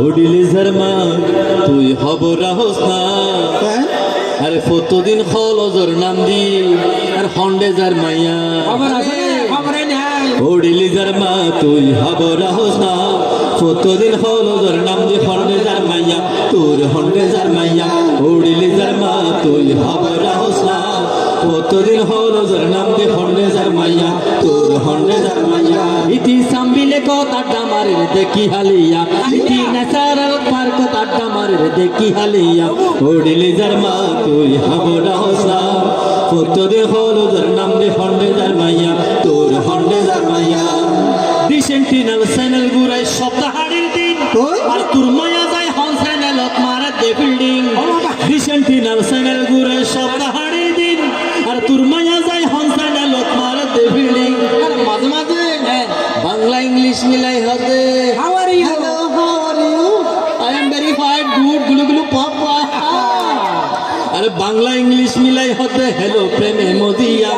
ওডিলি জারমা তুই হব রাহস না হ্যাঁ? আরে কতদিন খলজর নাম দি আর হন্ডে যার মাইয়া। ওডিলি জারমা তুই হব রাহস না কতদিন খলজর নাম দি হন্ডে যার মাইয়া তোর হন্ডে যার মাইয়া। ওডিলি জারমা তুই হব রাহস না কতদিন হলজর নাম দি হন্ডে যার মাইয়া তোর হন্ডে যার মাইয়া। দেখি হালিয়া। কি নেশার পার কথা ডামারে দেখি হালিয়া। ওড়িলে যার মা তুই হব রাহস দে হলো যার নাম দে হন্ডে যার মাইয়া তোর হন্ডে যার মাইয়া। ডিসেন্টিনাল চ্যানেল গুড়াই সপ্তাহারির দিন আর তোর মায়া বাংলা, ইংলিশ মিলাই হতে। হ্যালো প্রেমে মদিয়া।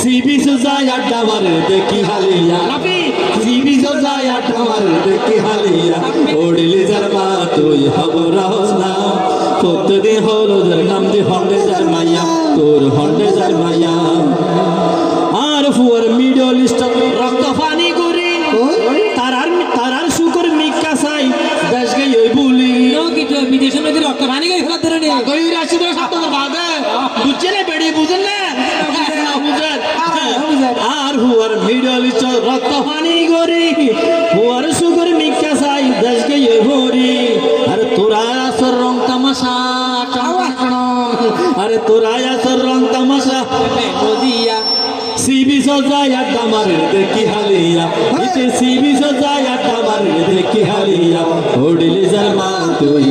সিবি সোজায় আড্ডা মারে, দেখি হালিয়া। সিবি সোজায় আড্ডা মারে, দেখি হালিয়া। ওড়িলি যার মা, তুই হব রহস না কতদিন হলো যার নাম দি হন্ডে যার মাইয়া তোর হন্ডে যার মাইয়া আর ফুয়ার মিডল ইস্ট রক্ত পানি করি। তারার তারার শুকর মিকা চাই, দেশ গে ওই বুলি। মধ্যে রক্ত পানি করে? ফেলা ধরে নিয়ে কই রাশি তো সব তো বাদে বুঝছে না বেড়ি বুঝেন না বুঝেন আর হুয়ার মিডল ইস্ট রক্ত পানি করি হুয়ার শুকর মিকা চাই দেশ গে ওই হরি আর তোরা আসর রং তামাশা আরে তোরা আসর রং তামাশা নদিয়া সিবি সজায় আড্ডা মারে দেখি হালিয়া ইতে সিবি সজায় আড্ডা মারে দেখি হালিয়া ওডিলি জারমা তুই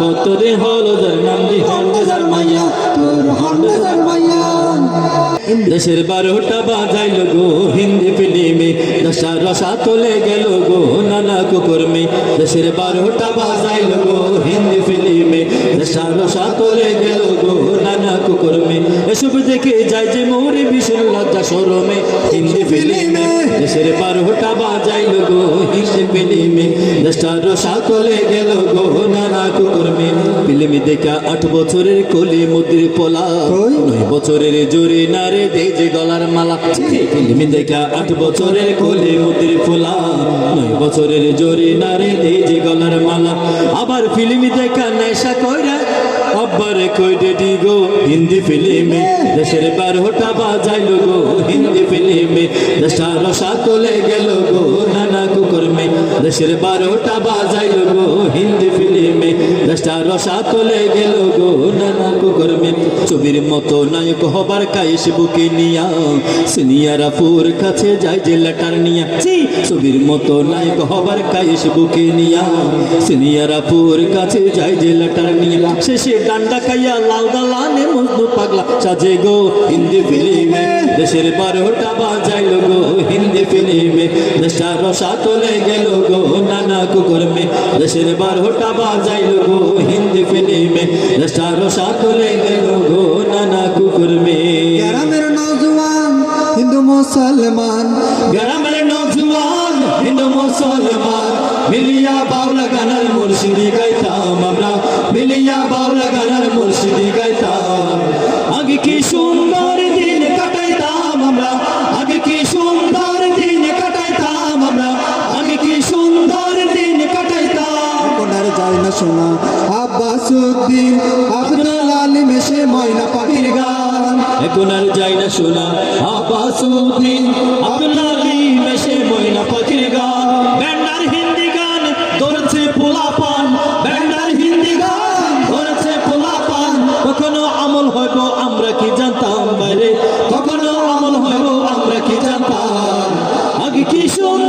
কতদিন হলো যার নাম দি হন্ডে যার মাইয়া তোর হন্ডে যার মাইয়া দেশের বারোটা বাজাইল গো, হিন্দি ফিল্মে দশা রসা তোলে গেল গো, নানা কুকুরমে। দেশের বারোটা বাজাইল গো, হিন্দি ফিল্মে দশা রসা তোলে গেল গো, নানা কুকুরমে। এসব দেখে যায় যে মোরে ভীষণ লজ্জা সরমে হিন্দি ফিল্মে, দেশের বারোটা বাজাইল গো, হিন্দি ফিল্মে দশটা রসা তোলে গেল গো নানা ফিল্মে দেখা আট বছরের কোলে মুদ্রি পোলা। নয় বছরের জোরে নারে দে যে গলার মালা। ফিল্মি দেখা আট বছরের কোলে মুদ্রি ফোলা নয় বছরের জোরে নারে দে যে গলার মালা। আবার ফিল্মি দেখা নেশা কইরা আব্বার কই ডেডি গো। হিন্দি ফিল্মে দেশের বারোটা বাজাইল গো। হিন্দি ফিল্মে দেশটা রসা তোলে গেল গো কুকুরমে দেশের বারোটা বাজাইল গো হিন্দি ফিল্মে। দেশটা রসা তোলে গেল গো নানা কুকুরমে। ছবির মতো নায়ক হবার কাইস বুকে নিয়া, সিনিয়রা পুর কাছে যায় যে লেটার নিয়া। ছবির মতো নায়ক হবার কাইস বুকে নিয়া, সিনিয়রা পুর কাছে যায় যে লেটার নিয়া। শেষে ডান্ডা খাইয়া লাল দালানে মজনু পাগলা সাজে গো হিন্দি ফিল্মে। দেশের বারোটা বাজাইল গো হিন্দি ফিল্মে। দেশটা রসা তোলে গেল গো নানা কুকুরমে দেশের বারোটা বাজাইল গো হিন্দি ফিল্মে দেশটা রসা তোলে গেল গো নানা কুকুরমে গ্রামের নজওয়ান হিন্দু মুসলমান গ্রামের নজওয়ান হিন্দু মুসলমান মিলিয়া বাউলা গানার মুর্শিদি গাইতাম আমরা মিলিয়া বাউলা গানার মুর্শিদি গাইতাম আগে কি সুন্দর দিন কাটাইতাম আমরা আগে কি সুন্দর শোনা আব্বাস উদ্দিন, আব্দুল আলিম এসে ময়না পাখির গান। এখন আর যাই না শোনা। আব্বাস উদ্দিন, আব্দুল আলিম এসে ময়না পাখির গান। ব্যান্ডার হিন্দি গান ধরছে পোলাপান। ব্যান্ডার হিন্দি গান ধরছে পোলাপান। কখনো আমল হইব আমরা কি জানতাম বাইরে? কখনো আমল হইব আমরা কি জানতাম? আগে কি শুন